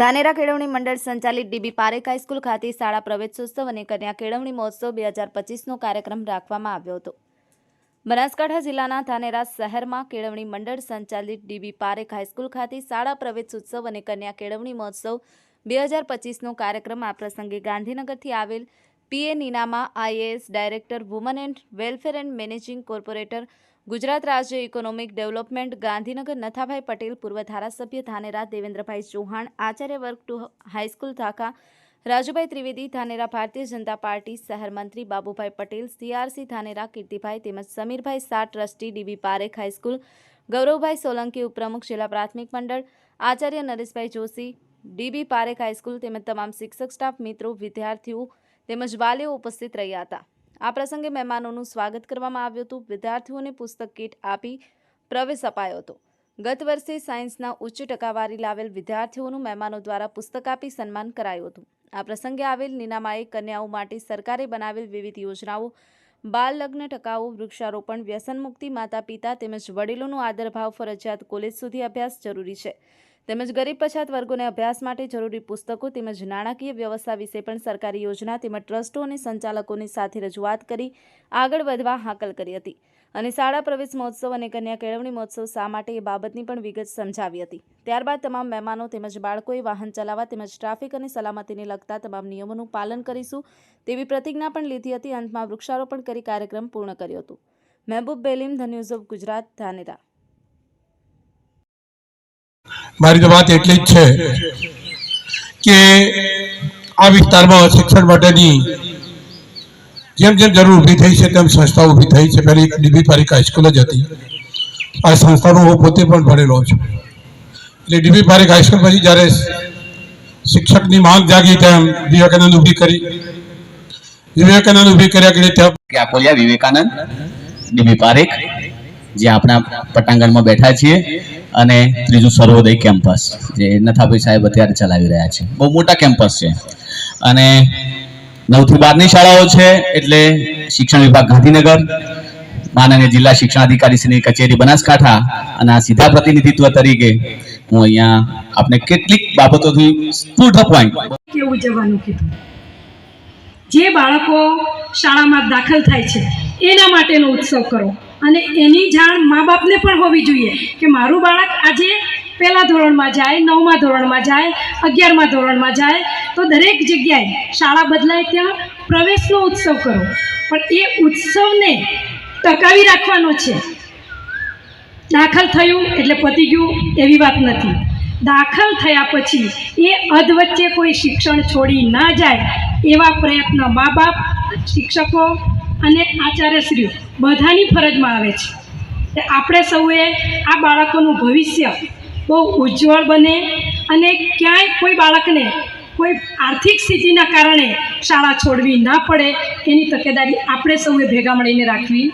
ધાનેરા કેળવણી મંડળ સંચાલિત ડીબી પારેખ હાઈસ્કૂલ ખાતે શાળા પ્રવેશોત્સવ અને કન્યા કેળવણી મહોત્સવ બે હજાર પચીસનો કાર્યક્રમ રાખવામાં આવ્યો હતો. બનાસકાંઠા જિલ્લાના ધાનેરા શહેરમાં કેળવણી મંડળ સંચાલિત ડીબી પારેખ હાઈસ્કૂલ ખાતે શાળા પ્રવેશોત્સવ અને કન્યા કેળવણી મહોત્સવ બે હજાર પચીસનો કાર્યક્રમ આ પ્રસંગે ગાંધીનગરથી આવેલ P A IAS director, woman and welfare and managing corporator, Gujarat રાજ્ય ઇકોનોમિક ડેવલપમેન્ટ, ગાંધીનગર, નથાભાઈ પટેલ, પૂર્વ ધારાસભ્ય ધાનેરા દેવેન્દ્રભાઈ ચૌહાણ, આચાર્ય વર્ગ ટુ હાઈસ્કૂલ થાકા રાજુભાઈ ત્રિવેદી ધાનેરા ભારતીય જનતા પાર્ટી, શહેર મંત્રી બાબુભાઈ પટેલ સીઆરસી ધાનેરા કીર્તિભાઈ તેમજ Samirbhai Shah trustee DB Parekh high school, Gauravbhai Solanki ઉપપ્રમુખ, જિલ્લા પ્રાથમિક મંડળ, Acharya Nareshbhai Joshi DB Parekh high school તેમજ તમામ શિક્ષક, સ્ટાફ, મિત્રો, વિદ્યાર્થીઓ તેમજ વાલીઓ ઉપસ્થિત રહ્યા હતા. આ પ્રસંગે મહેમાનોનું સ્વાગત કરવામાં આવ્યું હતું. વિદ્યાર્થીઓને પુસ્તક કીટ આપી પ્રવેશ અપાયો હતો. ગત વર્ષે સાયન્સના ઉચ્ચ ટકાવારી લાવેલ વિદ્યાર્થીઓનું મહેમાનો દ્વારા પુસ્તક આપી સન્માન કરાયું હતું. આ પ્રસંગે આવેલ નીનામાએ કન્યાઓ માટે સરકારે બનાવેલ વિવિધ યોજનાઓ બાળ લગ્ન ટકાઉ, વૃક્ષારોપણ, વ્યસન મુક્તિ માતા પિતા તેમજ વડીલોનો આદરભાવ ફરજિયાત કોલેજ સુધી અભ્યાસ જરૂરી છે. તેમજ ગરીબ પછાત વર્ગોને અભ્યાસ માટે જરૂરી પુસ્તકો તેમજ નાણાકીય વ્યવસ્થા વિશે પણ સરકારી યોજના તેમજ ટ્રસ્ટો અને સંચાલકોની સાથે રજૂઆત કરી આગળ વધવા હાકલ કરી હતી. અને શાળા પ્રવેશ મહોત્સવ અને કન્યા કેળવણી મહોત્સવ શા માટે એ બાબતની પણ વિગત સમજાવી હતી. ત્યારબાદ તમામ મહેમાનો તેમજ બાળકોએ વાહન ચલાવવા તેમજ ટ્રાફિક અને સલામતીને લગતા તમામ નિયમોનું પાલન કરીશું તેવી પ્રતિજ્ઞા પણ લીધી હતી. અંતમાં વૃક્ષારોપણ કરી કાર્યક્રમ પૂર્ણ કર્યો હતો. Mehboob Belim, the of Gujarat, Dhanera. મારી તો વાત એટલી જ છે કે આ વિસ્તારમાં શિક્ષણ માટેની જેમ જેમ જરૂર ઊભી થઈ છે તેમ સંસ્થાઓ ઊભી થઈ છે. પહેલી ડીબી પારિક હાઈસ્કૂલ જ હતી. આ સંસ્થામાં હું પોતે પણ ભણેલો છું. એટલે ડીબી પારિક હાઈસ્કૂલ પછી જ્યારે શિક્ષકની માંગ જાગી તેમ વિવેકાનંદ ઊભી કરી. વિવેકાનંદ ઊભી કર્યા કે ત્યાં કે આપોલિયા વિવેકાનંદ, ડીબી પારેખ જે આપણા પટાંગણમાં બેઠા છીએ અને ત્રીજું સર્વોદય કેમ્પસ, જે નથાભાઈ સાહેબ અત્યારે ચલાવી રહ્યા છે. બહુ મોટા કેમ્પસ છે. અને નવથી બારની શાળાઓ છે, એટલે શિક્ષણ વિભાગ ગાંધીનગર, માનનીય જિલ્લા શિક્ષણાધિકારીશ્રીની કચેરી બનાસકાંઠા અને આ સીધા પ્રતિનિધિત્વ તરીકે હું અહીંયા આપને કેટલીક બાબતોથી ટુ ધ પોઈન્ટ જે બાળકો શાળામાં દાખલ થાય છે, એના માટેનો ઉત્સવ કરો. અને એની જાણ મા બાપને પણ હોવી જોઈએ કે મારું બાળક આજે પહેલાં ધોરણમાં જાય, નવમા ધોરણમાં જાય, અગિયારમા ધોરણમાં જાય. તો દરેક જગ્યાએ શાળા બદલાય ત્યાં પ્રવેશનો ઉત્સવ કરો. પણ એ ઉત્સવને ટકાવી રાખવાનો છે. દાખલ થયું એટલે પતી ગયું એવી વાત નથી. દાખલ થયા પછી એ અધવચ્ચે કોઈ શિક્ષણ છોડી ના જાય એવા પ્રયત્ન મા બાપ, શિક્ષકો અને આચાર્યશ્રીઓ બધાની ફરજમાં આવે છે. કે આપણે સૌએ આ બાળકોનું ભવિષ્ય બહુ ઉજ્જવળ બને અને ક્યાંય કોઈ બાળકને કોઈ આર્થિક સ્થિતિના કારણે શાળા છોડવી ના પડે, એની તકેદારી આપણે સૌએ ભેગા મળીને રાખવી